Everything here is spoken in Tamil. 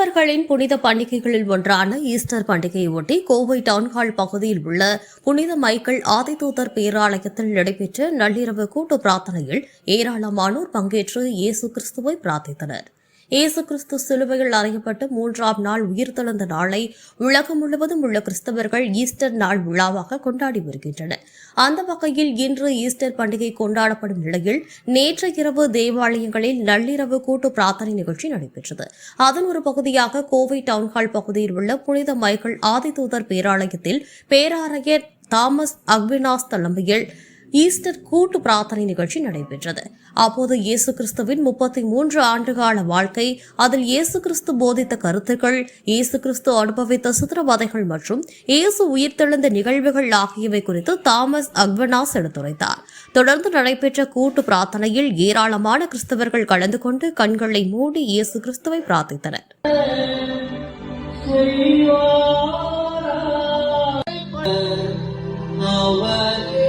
கிறிஸ்தவர்களின் புனித பண்டிகைகளில் ஒன்றான ஈஸ்டர் பண்டிகையை ஒட்டி கோவை டவுன்ஹால் பகுதியில் உள்ள புனித மைக்கேல் ஆதிதூதர் பேராலயத்தில் நடைபெற்ற நள்ளிரவு கூட்டு பிரார்த்தனையில் ஏராளமானோர் பங்கேற்று இயேசு கிறிஸ்துவை பிரார்த்தித்தனர். இயேசு கிறிஸ்து சிலுவையில் அறையப்பட்டு மூன்றாம் நாள் உயிர்த்தெழுந்த நாளை உலகம் முழுவதும் உள்ள கிறிஸ்தவர்கள் ஈஸ்டர் நாள் விழாவாக கொண்டாடி வருகின்றனர். அந்த வகையில் இன்று ஈஸ்டர் பண்டிகை கொண்டாடப்படும் நிலையில் நேற்று இரவு தேவாலயங்களில் நள்ளிரவு கூட்டு பிரார்த்தனை நிகழ்ச்சி நடைபெற்றது. அதன் ஒரு பகுதியாக கோவை டவுன்ஹால் பகுதியில் உள்ள புனித மைக்கேல் ஆதிதூதர் பேராலயத்தில் பேராரையர் தாமஸ் அக்வினாஸ் தலைமையில் ஈஸ்டர் கூட்டு பிரார்த்தனை நிகழ்ச்சி நடைபெற்றது. அப்போது இயேசு கிறிஸ்துவின் முப்பத்தி மூன்று ஆண்டுகால வாழ்க்கை அதில் இயேசு கிறிஸ்து போதித்த கருத்துக்கள் இயேசு கிறிஸ்து அனுபவித்த சித்திரவதைகள் மற்றும் இயேசு உயிர்த்தெழுந்த நிகழ்வுகள் ஆகியவை குறித்து தாமஸ் அக்வனாஸ் எடுத்துரைத்தார். தொடர்ந்து நடைபெற்ற கூட்டு பிரார்த்தனையில் ஏராளமான கிறிஸ்தவர்கள் கலந்து கொண்டு கண்களை மூடி இயேசு கிறிஸ்துவை பிரார்த்தித்தனர். Now